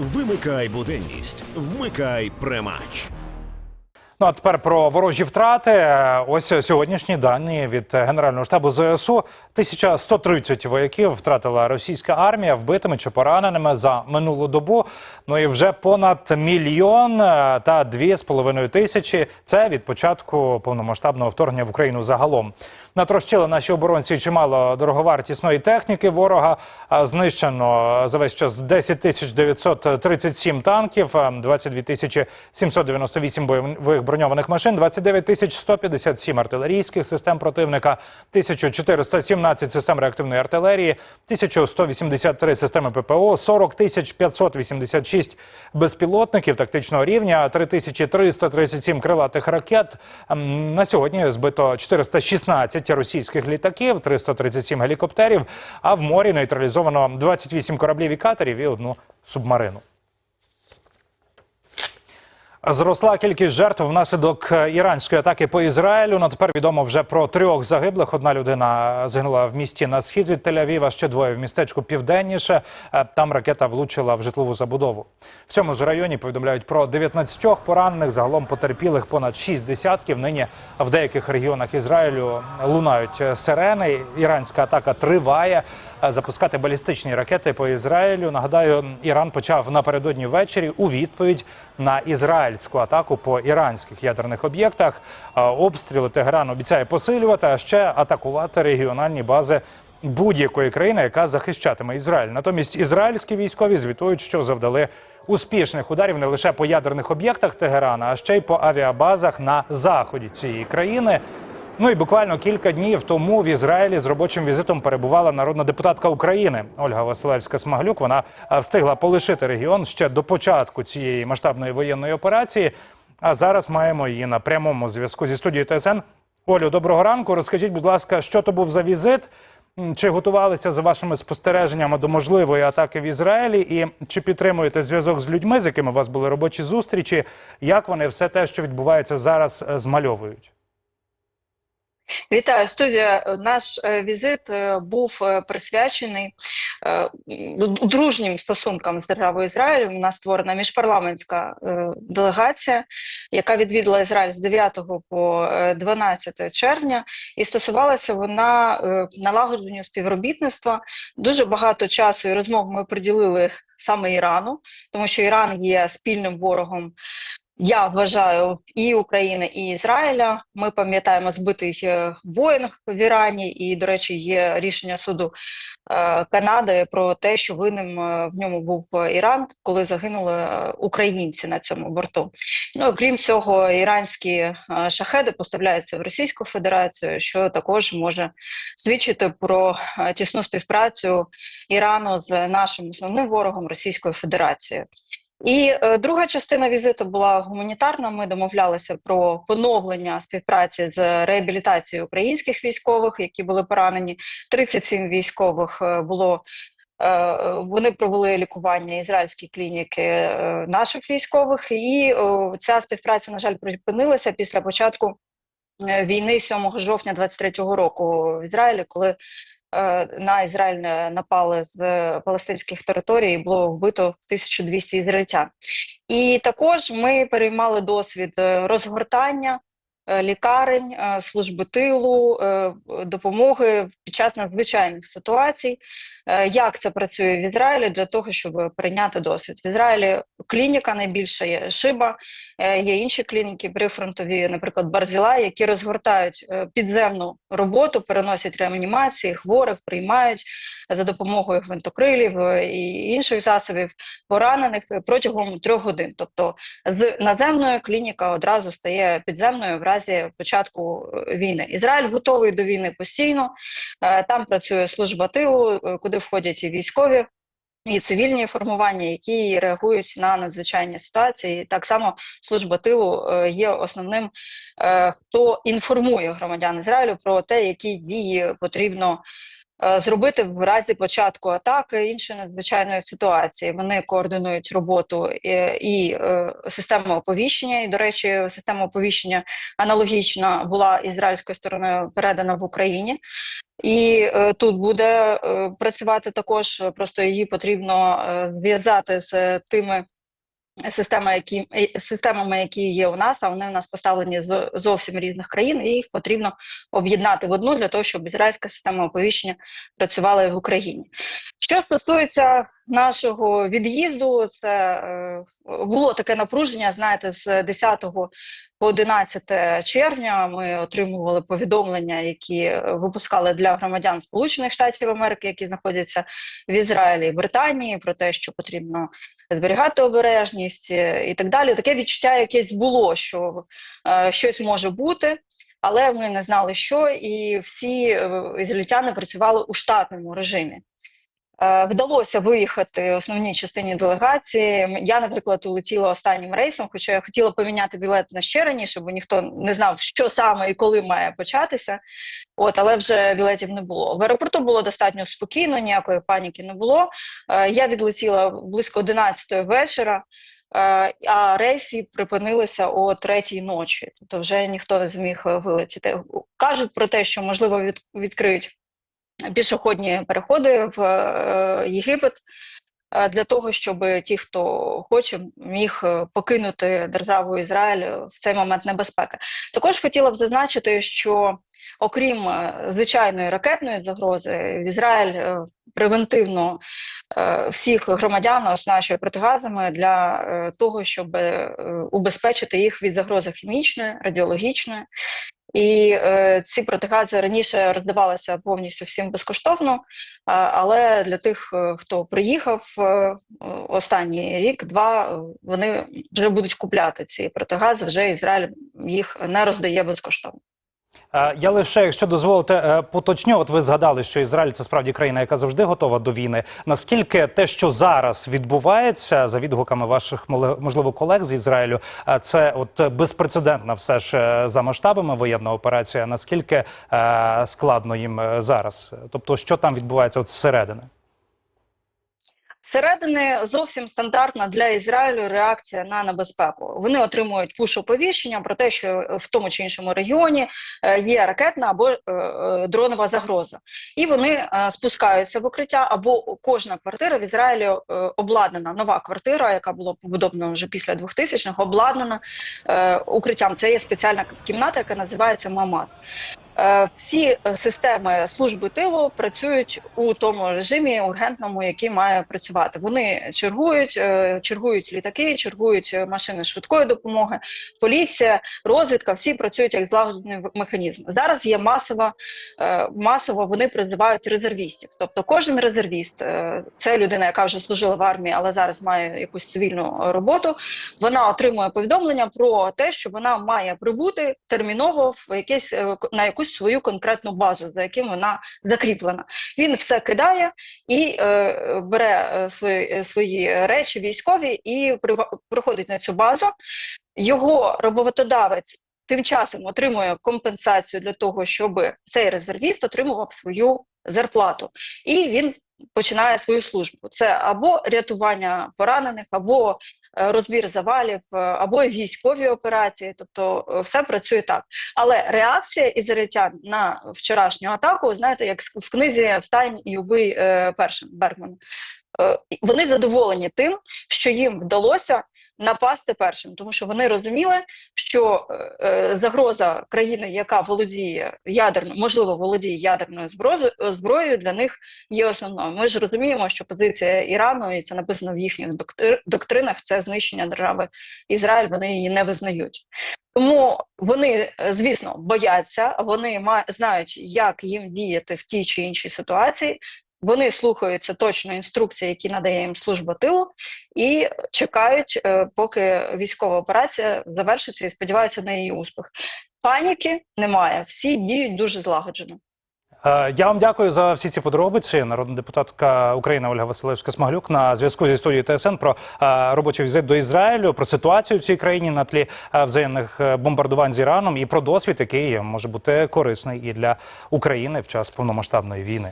Вимикай буденність, вмикай премач. Ну а тепер про ворожі втрати. Ось сьогоднішні дані від Генерального штабу ЗСУ. 1130 вояків втратила російська армія вбитими чи пораненими за минулу добу. Ну і вже понад мільйон е, та дві з половиною тисячі. Це від початку повномасштабного вторгнення в Україну загалом. Натрощили наші оборонці чимало дороговартісної техніки. Ворога знищено за весь час 10 тисяч 937 танків, а 22 тисячі 798 бойових броньованих машин, 29 тисяч 157 артилерійських систем противника, 1417 систем реактивної артилерії, 1183 системи ППО, 40 тисяч 586 безпілотників тактичного рівня, 3337 крилатих ракет. Ем, На сьогодні збито 416 російських літаків, 337 гелікоптерів, а в морі нейтралізовано 28 кораблів і катерів і одну субмарину. Зросла кількість жертв внаслідок е, іранської атаки по Ізраїлю. На тепер відомо вже про трьох загиблих. Одна людина загинула в місті на схід від Тель-Авіва, ще двоє в містечку південніше. Е, Там ракета влучила в житлову забудову. В цьому ж районі повідомляють про 19 поранених. Загалом потерпілих понад 6 десятків. Нині в деяких регіонах Ізраїлю лунають е, сирени. Іранська атака триває. Е, Запускати балістичні ракети по Ізраїлю. Нагадаю, Іран почав напередодні ввечері у відповідь на ізраїльську атаку по іранських ядерних об'єктах. Е, Обстріли Тегеран обіцяє посилювати, а ще атакувати регіональні бази будь-якої країни, яка захищатиме Ізраїль. Натомість ізраїльські військові звітують, що завдали успішних ударів не лише по ядерних об'єктах Тегерана, а ще й по авіабазах на заході цієї країни. Ну і буквально кілька днів тому в Ізраїлі з робочим візитом перебувала народна депутатка України Ольга Василевська Смаглюк. Вона е, встигла полишити регіон ще до початку цієї масштабної воєнної операції. А зараз маємо її на прямому зв'язку зі студією ТСН. Олю, доброго ранку. Розкажіть, будь ласка, що то був за візит? Чи готувалися за вашими спостереженнями до можливої атаки в Ізраїлі? І чи підтримуєте зв'язок з людьми, з якими у вас були робочі зустрічі? Як вони все те, що відбувається зараз, е, змальовують? Вітаю, студія. Наш е, візит е, був е, присвячений дружнім стосункам з державою Ізраїль. У нас створена міжпарламентська делегація, яка відвідала Ізраїль з 9 по е, 12 червня, і стосувалася вона налагодженню співробітництва. Дуже багато часу і розмов ми приділили саме Ірану, тому що Іран є спільним ворогом я вважаю і України, і Ізраїля. Ми пам'ятаємо збитий е, Боїнг в Ірані, і, до речі, є рішення суду е, Канади про те, що винним е, в ньому був Іран, коли загинули українці на цьому борту. Ну і крім цього, іранські шахеди поставляються в Російську Федерацію, що також може свідчити про тісну співпрацю Ірану з нашим основним ворогом Російською Федерацією. І е, друга частина візиту була гуманітарна. Ми домовлялися про поновлення співпраці з реабілітацією українських військових, які були поранені. 37 військових е, було. е, Вони провели лікування ізраїльські клініки наших військових, і ця співпраця, на жаль, припинилася після початку війни 7 жовтня 23-го року в Ізраїлі, коли на Ізраїль е, напали з е, палестинських територій, було вбито 1200 ізраїльтян. І також ми переймали досвід е, розгортання е, лікарень, е, служби тилу, е, допомоги під час надзвичайних ситуацій. Е, Як це працює в Ізраїлі для того, щоб прийняти досвід? В Ізраїлі клініка найбільша є шиба, е, є інші клініки прифронтові, наприклад, Барзіла, які розгортають е, підземну роботу, переносять реанімації, хворих, приймають за допомогою гвинтокрилів е, і інших засобів поранених е, протягом трьох годин. Тобто з наземної клініка одразу стає підземною в разі початку е, війни. Ізраїль готовий до війни постійно. Е, Там працює служба тилу, е, куди входять і військові. І цивільні формування, які реагують на надзвичайні ситуації, так само служба тилу е, є основним, е, хто інформує громадян Ізраїлю про те, які дії потрібно зробити в разі початку атаки іншої надзвичайної ситуації. Вони координують роботу і, і е, систему оповіщення. І, до речі, система оповіщення аналогічна була ізраїльською стороною передана в Україні. І е, тут буде е, працювати також, просто її потрібно е, зв'язати з тими системами, які, е, системами, які є у нас, а вони у нас поставлені з зовсім різних країн, і їх потрібно об'єднати в одну для того, щоб ізраїльська система оповіщення працювала і в Україні. Що стосується нашого від'їзду, це е, було таке напруження. Знаєте, з 10 по 11 червня ми отримували повідомлення, які випускали для громадян Сполучених Штатів Америки, які знаходяться в Ізраїлі і Британії, про те, що потрібно зберігати обережність е, і так далі. Таке відчуття якесь було, що е, щось може бути. Але ми не знали, що, і всі е, ізраїльтяни працювали у штатному режимі. Е, Вдалося виїхати основній частині делегації. Я, наприклад, улетіла останнім рейсом, хоча я хотіла поміняти білет на ще раніше, бо ніхто не знав, що саме і коли має початися. От, але вже білетів не було. В аеропорту було достатньо спокійно, ніякої паніки не було. Е, Я відлетіла близько 11 вечора. е, А рейси припинилися о третій ночі, тобто вже ніхто не зміг вилетіти. Кажуть про те, що можливо відкриють пішохідні переходи в е, Єгипет е, для того, щоб ті, хто хоче, міг е, покинути державу Ізраїль в цей момент небезпеки. Також хотіла б зазначити, що окрім звичайної ракетної загрози, в Ізраїль превентивно всіх громадян оснащує протигазами для того, щоб убезпечити їх від загрози хімічної, радіологічної. І е, ці протигази раніше роздавалися повністю всім безкоштовно, е, але для тих, е, хто приїхав е, останній рік-два, е, вони вже будуть купляти ці протигази. Вже Ізраїль їх не роздає безкоштовно. Е, Я лише, якщо дозволите, е, поточню. От ви згадали, що Ізраїль це справді країна, яка завжди готова до війни. Наскільки те, що зараз відбувається, за відгуками ваших можливо колег з Ізраїлю, е, це от безпрецедентна все ж за масштабами воєнна операція. Наскільки складно їм зараз? Тобто, що там відбувається от зсередини? Зсередини зовсім стандартна для Ізраїлю реакція на небезпеку. Вони отримують пуш-оповіщення про те, що в тому чи іншому регіоні е, є ракетна або е, е, дронова загроза, і вони спускаються в укриття. Або кожна квартира в Ізраїлі обладнана нова квартира, яка була побудована вже після 2000-х, обладнана укриттям. Це є спеціальна кімната, яка називається Мамат. Е, Всі е, системи служби тилу працюють у тому режимі ургентному, який має працювати. Вони чергують, е, чергують літаки, чергують машини швидкої допомоги, поліція, розвідка. Всі працюють як злагоджений механізм. Зараз є масово, е, масово вони призивають резервістів. Тобто, кожен резервіст це людина, яка вже служила в армії, але зараз має якусь цивільну роботу. Вона отримує повідомлення про те, що вона має прибути терміново в якесь на якусь свою конкретну базу, за яким вона закріплена. Він все кидає і е, бере е, свої, е, свої речі військові і приходить на цю базу. Його роботодавець тим часом отримує компенсацію для того, щоб цей резервіст отримував свою зарплату, і він починає свою службу. Це або рятування поранених, або розбір завалів, е, або військові операції. Тобто е, все працює так. Але реакція ізраїльтян на вчорашню атаку, знаєте, як в книзі Встань і убий е, першим Бергмана. Е, Вони задоволені тим, що їм вдалося напасти першим, тому що вони розуміли, що е, е, загроза країни, яка володіє ядерно, можливо, володіє ядерною зброзою, зброєю, для них є основною. Ми ж розуміємо, що позиція Ірану, і це написано в їхніх доктри- доктринах, це знищення держави Ізраїль. Вони її не визнають. Тому вони, е, звісно, бояться, вони знають, як їм діяти в тій чи іншій ситуації. Вони слухаються точно інструкції, які надає їм служба тилу, і чекають, е, поки військова операція завершиться, і сподіваються на її успіх. Паніки немає, всі діють дуже злагоджено. Е, Я вам дякую за всі ці подробиці. Народна депутатка України Ольга Василевська Смаглюк на зв'язку зі студією ТСН про е, робочий візит до Ізраїлю, про ситуацію в цій країні на тлі взаємних бомбардувань з Іраном і про досвід, який може бути корисний і для України в час повномасштабної війни.